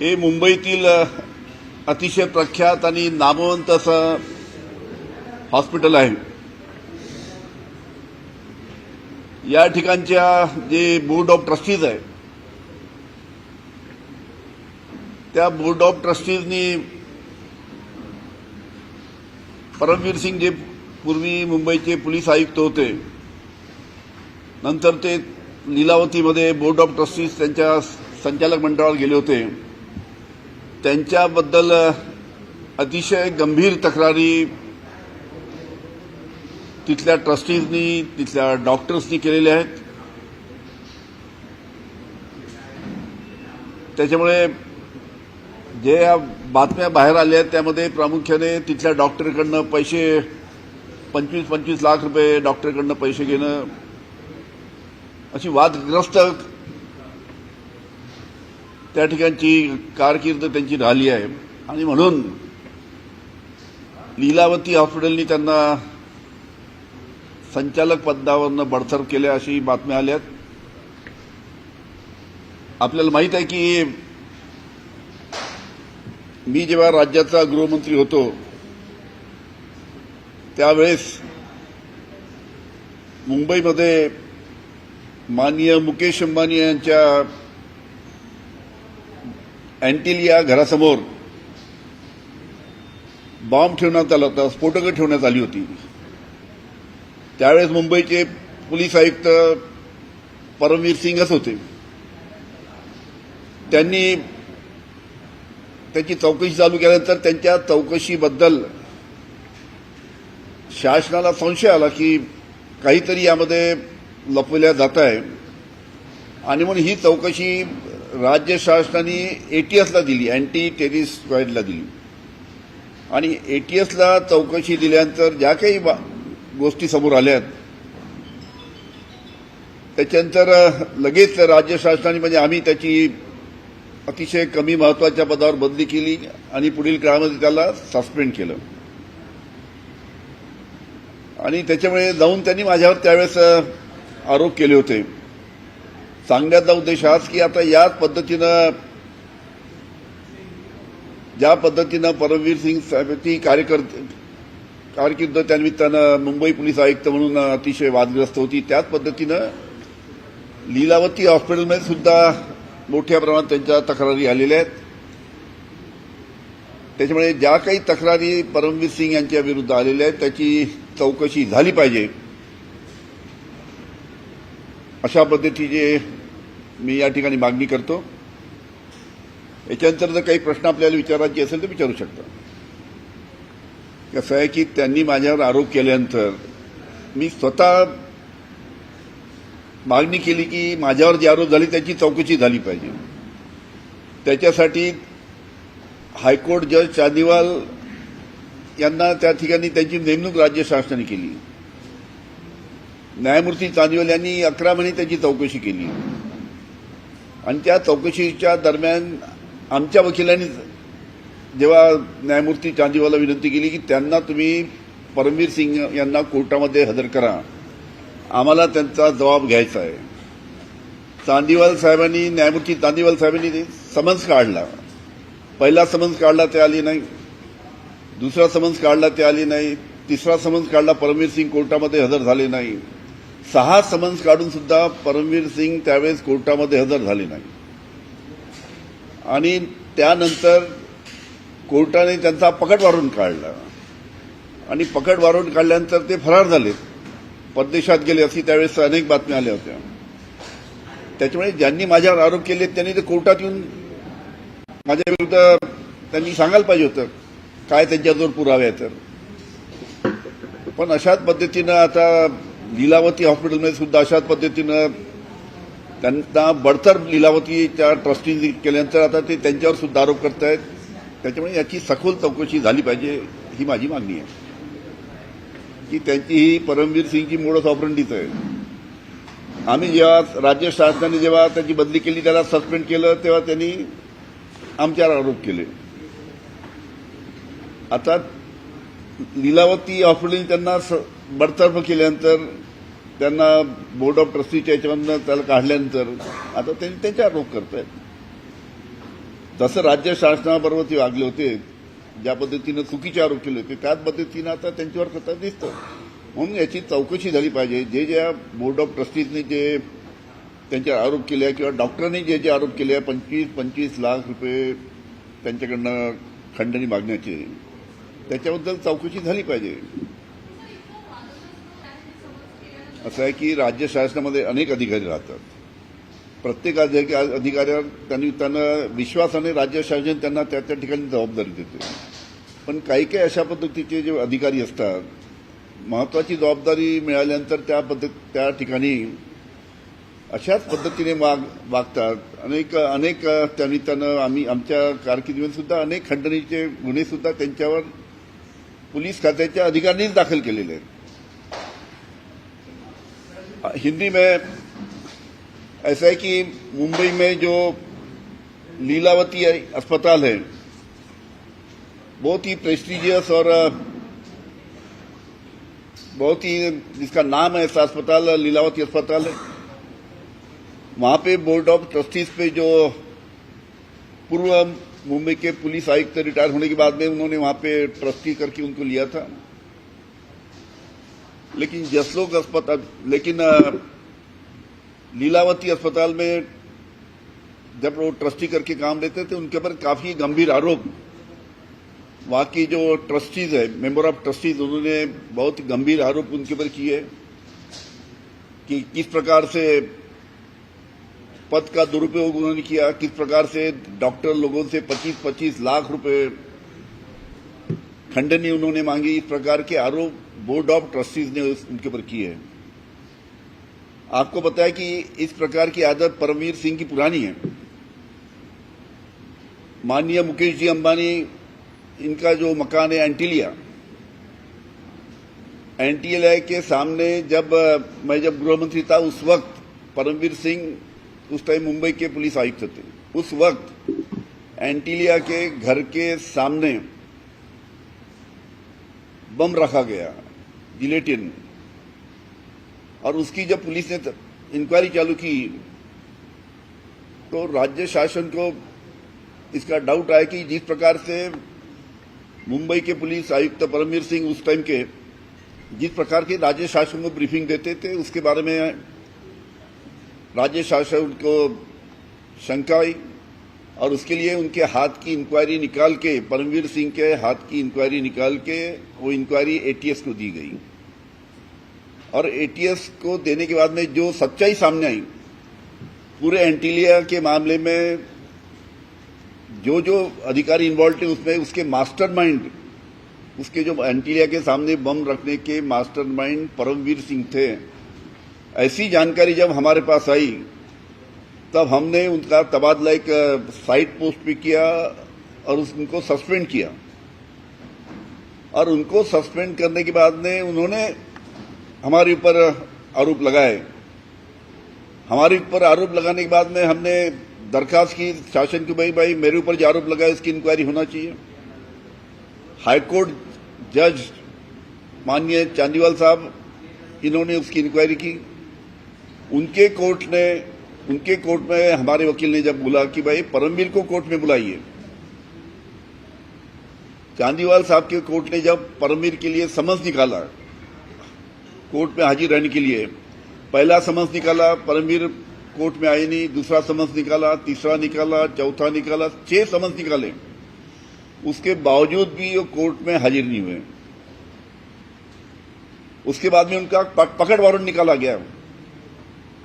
हे मुंबईतील अतिशय प्रख्यात आणि नामवंत असं हॉस्पिटल आहे. या ठिकाणच्या जे बोर्ड ऑफ ट्रस्टीज आहे त्या बोर्ड ऑफ ट्रस्टीजनी परमवीर सिंग जे पूर्वी मुंबईचे पोलीस आयुक्त होते नंतर ते लीलावतीमध्ये बोर्ड ऑफ ट्रस्टीज त्यांच्या संचालक मंडळावर गेले होते. त्यांच्याबद्दल अतिशय गंभीर तक्रारी तिथल्या ट्रस्टीजनी तिथल्या डॉक्टर्सनी केलेल्या आहेत. त्याच्यामुळे जे या बातम्या बाहेर आल्या आहेत त्यामध्ये प्रामुख्याने तिथल्या डॉक्टरकडनं पैसे पंचवीस पंचवीस लाख रुपये डॉक्टरकडनं पैसे घेणं अशी वादग्रस्त त्या ठिकाणची कारकीर्द त्यांची राहिली आहे. आणि म्हणून लीलावती हॉस्पिटलनी त्यांना संचालक पदावरनं बडतर्फ केल्या अशी बातम्या आल्यात आपल्याला माहीत आहे की मी जेव्हा राज्याचा गृहमंत्री होतो त्यावेळेस मुंबईमध्ये माननीय मुकेश अंबानी यांच्या अँटिलिया घरासमोर बॉम्ब ठेवण्यात आला होता स्फोटकं ठेवण्यात आली होती. त्यावेळेस मुंबईचे पोलीस आयुक्त परमवीर सिंगच होते. त्यांनी त्याची चौकशी चालू केल्यानंतर त्यांच्या चौकशीबद्दल शासनाला संशय आला की काहीतरी यामध्ये लपवल्या जात आहे. आणि म्हणून ही चौकशी राज्य शासनाने एटीएसला दिली अँटी टेरिस स्क्वॅडला दिली. आणि एटीएसला चौकशी दिल्यानंतर ज्या काही गोष्टी समोर आल्या आहेत त्याच्यानंतर लगेच राज्य शासनाने म्हणजे आम्ही त्याची अतिशय कमी महत्त्वाच्या पदावर बदली केली आणि पुढील काळामध्ये त्याला सस्पेंड केलं. आणि त्याच्यामुळे जाऊन त्यांनी माझ्यावर त्यावेळेस आरोप केले होते. सांगण्याचा उद्देश हाच की आता याच पद्धतीनं ज्या पद्धतीनं परमवीर सिंग ती कार्यकर्ते कारकीर्द त्यानिमित्तानं मुंबई पोलीस आयुक्त म्हणून अतिशय वादग्रस्त होती. त्याच पद्धतीनं लीलावती हॉस्पिटलमध्ये सुद्धा मोठ्या प्रमाणात त्यांच्या तक्रारी आलेल्या आहेत. त्याच्यामुळे ज्या काही तक्रारी परमवीर सिंग यांच्या विरुद्ध आलेल्या आहेत त्याची चौकशी झाली पाहिजे. अशा पद्धतीचे मी या ठिकाणी मागणी करतो याच्यानंतर जर काही प्रश्न आपल्याला विचारायचे असेल तर विचारू शकता. कसं आहे की त्यांनी माझ्यावर आरोप केल्यानंतर मी स्वतः मागणी केली की माझ्यावर जे आरोप झाले त्याची चौकशी झाली पाहिजे. त्याच्यासाठी हायकोर्ट जज चांदीवाल यांना त्या ठिकाणी त्यांची नेमणूक राज्य शासनाने केली. न्यायमूर्ती चांदीवाल यांनी अकरा महिने त्याची चौकशी केली. आणि त्या चौकशीच्या दरम्यान आमच्या वकिलांनी जेव्हा न्यायमूर्ती चांदीवाला विनंती केली की त्यांना तुम्ही परमवीर सिंग यांना कोर्टामध्ये हजर करा. आम्हाला त्यांचा जबाब घ्यायचा आहे. चांदीवाल साहेबांनी न्यायमूर्ती चांदीवाल साहेबांनी समन्स काढला. पहिला समन्स काढला ते आली नाही. दुसरा समन्स काढला ते आली नाही. तिसरा समन्स काढला परमवीर सिंग कोर्टामध्ये हजर झाले नाही. सहा समन्स काढून सुद्धा परमवीर सिंग त्यावेळेस कोर्टामध्ये हजर झाले नाही. आणि त्यानंतर कोर्टाने त्यांचा पकड वारून काढला. आणि पकड वारून काढल्यानंतर ते फरार झाले. परदेशात गेले अशी त्यावेळेस अनेक बातम्या आल्या होत्या. त्याच्यामुळे ज्यांनी माझ्यावर आरोप केले त्यांनी ते कोर्टात येऊन माझ्या विरुद्ध त्यांनी सांगायला पाहिजे होतं काय त्यांच्याजवळ पुरावे आहेत तर. पण अशाच पद्धतीनं आता लीलावती हॉस्पिटलमध्ये सुद्धा अशाच पद्धतीनं त्यांना बडतर लीलावतीच्या ट्रस्टीने केल्यानंतर आता ते त्यांच्यावर सुद्धा आरोप करत आहेत त्याच्यामुळे याची सखोल चौकशी झाली पाहिजे ही माझी मागणी आहे. की त्यांची ही परमवीर सिंगची मोडस ऑपरंडीच आहे. आम्ही जेव्हा राज्य शासनाने जेव्हा त्याची बदली केली त्याला सस्पेंड केलं तेव्हा त्यांनी आमच्यावर आरोप केले. आता लीलावती हॉस्पिटलने त्यांना स- बडतर्फ केल्यानंतर त्यांना बोर्ड ऑफ ट्रस्टीच्या याच्यामधनं त्याला काढल्यानंतर आता त्यांनी त्यांचे आरोप करत आहेत जसं राज्य शासनाबरोबर ते वागले होते ज्या पद्धतीनं चुकीचे आरोप केले होते त्याच पद्धतीनं आता त्यांच्यावर करता दिसतं. म्हणून याची चौकशी झाली पाहिजे. जे ज्या बोर्ड ऑफ ट्रस्टीजनी जे त्यांच्यावर आरोप केले किंवा डॉक्टरांनी जे जे आरोप केले आहे पंचवीस पंचवीस लाख रुपये त्यांच्याकडनं खंडणी मागण्याचे त्याच्याबद्दल चौकशी झाली पाहिजे. असं आहे की राज्य शासनामध्ये अनेक अधिकारी राहतात. प्रत्येक अधिक- अधिकाऱ्यावर त्यांनी त्यांना विश्वासाने राज्य शासन त्यांना त्या त्या ठिकाणी जबाबदारी देते. पण काही काही अशा पद्धतीचे जे अधिकारी असतात महत्वाची जबाबदारी मिळाल्यानंतर त्या पद्धत त्या ठिकाणी अशाच पद्धतीने वाग वागतात. अनेक अनेक त्यांनी त्यांना आम्ही आमच्या कारकिर्दीमध्ये सुद्धा अनेक खंडणीचे गुन्हे सुद्धा त्यांच्यावर पोलीस खात्याच्या अधिकाऱ्यांनीच दाखल केलेले आहेत. हिंदी में ऐसा है कि मुंबई में जो लीलावती अस्पताल है, बहुत ही प्रेस्टिजियस और बहुत ही जिसका नाम है ऐसा अस्पताल, लीलावती अस्पताल है। वहाँ पे बोर्ड ऑफ़ ट्रस्टीज पे जो पूर्व मुंबई के पुलिस आयुक्त रिटायर होने के बाद में उन्होंने वहाँ पे ट्रस्टी करके उनको लिया था। लेकिन जसलोक अस्पताल, लेकिन लीलावती अस्पताल में जब वो ट्रस्टी करके काम लेते थे, उनके ऊपर काफ़ी गंभीर आरोप। वहाँ की जो ट्रस्टीज है, मेंबर ऑफ़ ट्रस्टीज, उन्होंने बहुत गंभीर आरोप उनके ऊपर किए कि किस प्रकार से पद का दुरुपयोग उन्होंने किया, किस प्रकार से डॉक्टर लोगों से 25-25 लाख रुपए खंडनी उन्होंने मांगी, इस प्रकार के आरोप बोर्ड ऑफ़ ट्रस्टीज ने उनके ऊपर किए हैं। आपको पता है कि इस प्रकार की आदत परमवीर सिंह की पुरानी है। माननीय मुकेश जी अंबानी, इनका जो मकान है एंटीलिया एंटीलिया के सामने जब मैं जब गृहमंत्री था, उस वक्त परमवीर सिंह उस टाइम मुंबई के पुलिस आयुक्त थे। उस वक्त एंटीलिया के घर के सामने बम रखा गया जिलेटिन और उसकी जब पुलिस ने इंक्वायरी चालू की तो राज्य शासन को इसका डाउट आया कि जिस प्रकार से मुंबई के पुलिस आयुक्त परमवीर सिंह उस टाइम के, जिस प्रकार के राज्य शासन को ब्रीफिंग देते थे, उसके बारे में राज्य शासन को शंका आई। और उसके लिए उनके हाथ की इंक्वायरी निकाल के, परमवीर सिंह के हाथ की इंक्वायरी निकाल के, वो इंक्वायरी एटीएस को दी गई। और एटीएस को देने के बाद में जो सच्चाई सामने आई, पूरे एंटीलिया के मामले में जो जो अधिकारी इन्वॉल्व थे उसमें उसके मास्टरमाइंड उसके जो एंटीलिया के सामने बम रखने के मास्टरमाइंड परमवीर सिंह थे। ऐसी जानकारी जब हमारे पास आई तब हमने उनका तबादला एक साइड पोस्ट पे किया और उनको सस्पेंड किया। और उनको सस्पेंड करने के बाद में उन्होंने हमारे ऊपर आरोप लगाए। हमारे ऊपर आरोप लगाने के बाद में हमने दरखास्त की, शासन की, भाई भाई, मेरे ऊपर जो आरोप लगाए उसकी इंक्वायरी होना चाहिए। हाईकोर्ट जज माननीय चांदीवाल साहब, इन्होंने उसकी इंक्वायरी की। उनके कोर्ट ने उनके कोर्ट में हमारे वकील ने जब बोला कि भाई परमवीर को कोर्ट में बुलाइए। चांदीवाल साहब के कोर्ट ने जब परमवीर के लिए समझ निकाला, कोर्ट में हाजिर रहने के लिए, पहला समझ निकाला, परमवीर कोर्ट में आए नहीं, दूसरा समझ निकाला, तीसरा निकाला, चौथा निकाला, छह समझ निकाले। उसके बावजूद भी वो कोर्ट में हाजिर नहीं हुए। उसके बाद में उनका पकड़ वारंट निकाला गया।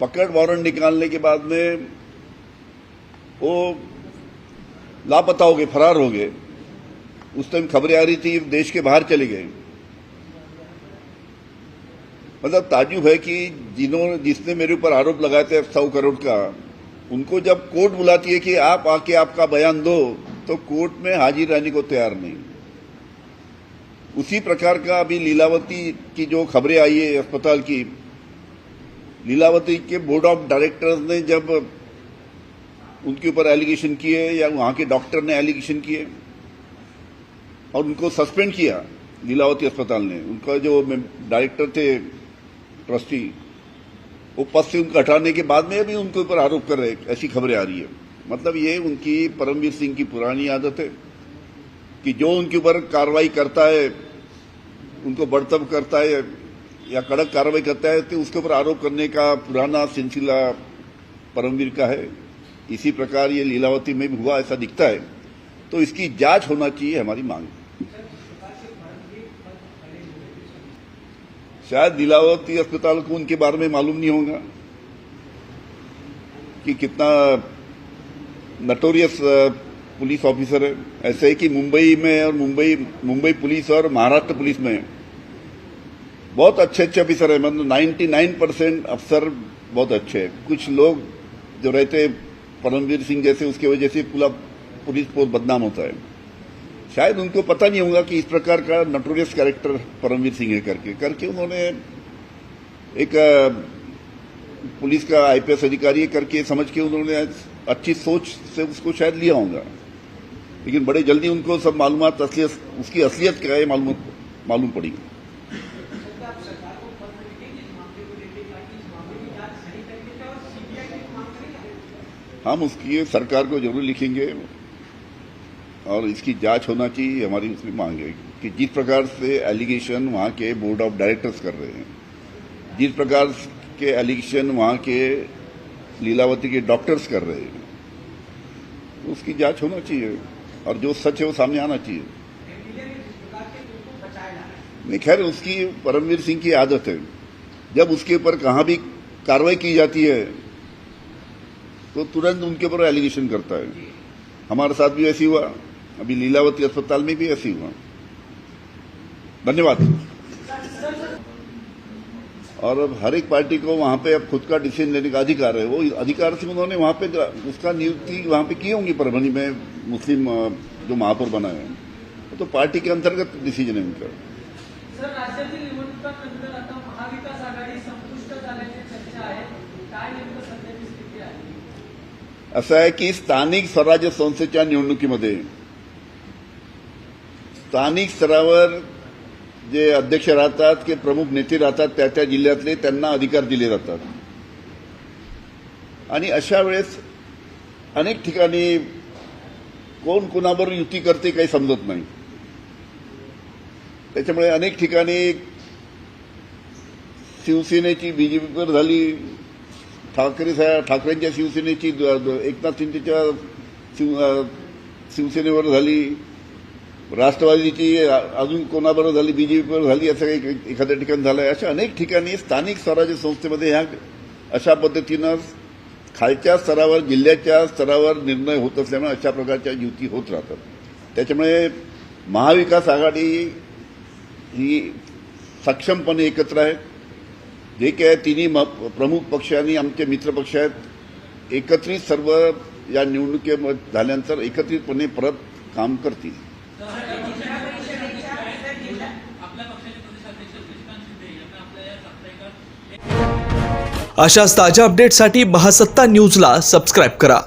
पकड़ वारंट निकालने के बाद में वो लापता हो गए, फरार हो गए। उस टाइम खबरें आ रही थी, देश के बाहर चले गए। मतलब ताजुब है कि जिन्होंने जिसने मेरे ऊपर आरोप लगाए थे सौ करोड़ का, उनको जब कोर्ट बुलाती है कि आप आके आपका बयान दो तो कोर्ट में हाजिर रहने को तैयार नहीं। उसी प्रकार का अभी लीलावती की जो खबरें आई है अस्पताल की लीलावती के बोर्ड ऑफ़ डायरेक्टर्स ने जब उनके ऊपर एलिगेशन किए या वहाँ के डॉक्टर ने एलिगेशन किए और उनको सस्पेंड किया लीलावती अस्पताल ने, उनका जो डायरेक्टर थे ट्रस्टी वो पद से उनको हटाने के बाद में भी उनके ऊपर आरोप कर रहे हैं, ऐसी खबरें आ रही है। मतलब ये उनकी, परमवीर सिंह की पुरानी आदत है कि जो उनके ऊपर कार्रवाई करता है, उनको बर्तब करता है या कड़क कार्रवाई करता है तो उसके ऊपर आरोप करने का पुराना सिलसिला परमवीर का है। इसी प्रकार ये लीलावती में भी हुआ, ऐसा दिखता है। तो इसकी जाँच होना चाहिए हमारी मांग। शायद लीलावती अस्पताल को उनके बारे में मालूम नहीं होगा कि कितना नटोरियस पुलिस ऑफिसर है। ऐसे ही कि मुंबई में और मुंबई मुंबई पुलिस और महाराष्ट्र पुलिस में बहुत अच्छे अच्छे ऑफिसर है। मतलब 99 परसेंट अफसर बहुत अच्छे हैं। कुछ लोग जो रहते हैं, परमवीर सिंह जैसे, उसके वजह से पूरा पुलिस फोर्स बदनाम होता है। शायद उनको पता नहीं होगा कि इस प्रकार का नटोरियस कैरेक्टर परमवीर सिंह है करके। करके उन्होंने एक पुलिस का आईपीएस अधिकारी करके समझ के उन्होंने अच्छी सोच से उसको शायद लिया होगा। लेकिन बड़े जल्दी उनको सब मालूम असलियत, उसकी असलियत क्या है, मालूम मालूम पड़ी सकते आप सरकार को पत्र लिखेंगे इस मामले को लेकर ताकि इस मामले की जाँच सही तरीके से और सीबीआई की मांग करेंगे हम उसकी सरकार को ज़रूर लिखेंगे और इसकी जाँच होना चाहिए, हमारी उसमें मांग है कि जिस प्रकार से एलिगेशन वहाँ के बोर्ड ऑफ़ डायरेक्टर्स कर रहे हैं, जिस प्रकार के एलिगेशन वहाँ के लीलावती के डॉक्टर्स कर रहे हैं, उसकी जाँच होना चाहिए और जो सच है वो सामने आना चाहिए। नहीं, खैर, उसकी परमवीर सिंह की आदत है। जब उसके ऊपर कहाँ भी कार्रवाई की जाती है तो तुरंत उनके ऊपर एलिगेशन करता है। हमारे साथ भी ऐसी हुआ। अभी लीलावती अस्पताल में भी ऐसी हुआ। धन्यवाद। और अब हर एक पार्टी को वहाँ पे अब खुद का डिसीज़न लेने का अधिकार है। वो अधिकार से उन्होंने वहाँ पे उसका नियुक्ति वहाँ पे की होंगी परभणी में मुस्लिम जो महापौर बनाए हैं। तो पार्टी के अंतर्गत डिसीज़न है उनका। असं आहे की स्थानिक स्वराज्य संस्थेच्या निवडणुकीमध्ये स्थानिक स्तरावर जे अध्यक्ष राहतात की प्रमुख नेते राहतात त्या त्या जिल्ह्यातले त्यांना अधिकार दिले जातात. आणि अशा वेळेस अनेक ठिकाणी कोण कोणाबरोबर युती करते काही समजत नाही. त्याच्यामुळे अनेक ठिकाणी शिवसेनेची बीजेपीवर झाली ठाकरे साहेब ठाकरेंच्या शिवसेनेची एकनाथ शिंदेच्या शिव शिवसेनेवर झाली. राष्ट्रवादीची अजून कोणाबरोबर झाली? बीजेपीवर झाली असं काही एखाद्या ठिकाणी झालं अशा अनेक ठिकाणी स्थानिक स्वराज्य संस्थेमध्ये ह्या अशा पद्धतीनं खालच्या स्तरावर जिल्ह्याच्या स्तरावर निर्णय होत असल्यामुळे अशा प्रकारच्या युती होत राहतात. त्याच्यामुळे महाविकास आघाडी ही सक्षमपणे एकत्र आहे. जे काय तिन्ही म- प्रमुख पक्ष आणि आमचे मित्र पक्ष आहेत एकत्रित सर्व या निवडणुकीमध्ये झाल्यानंतर एकत्रितपणे परत काम करतील. अशाच ताज्या अपडेटसाठी महासत्ता न्यूजला सबस्क्राईब करा.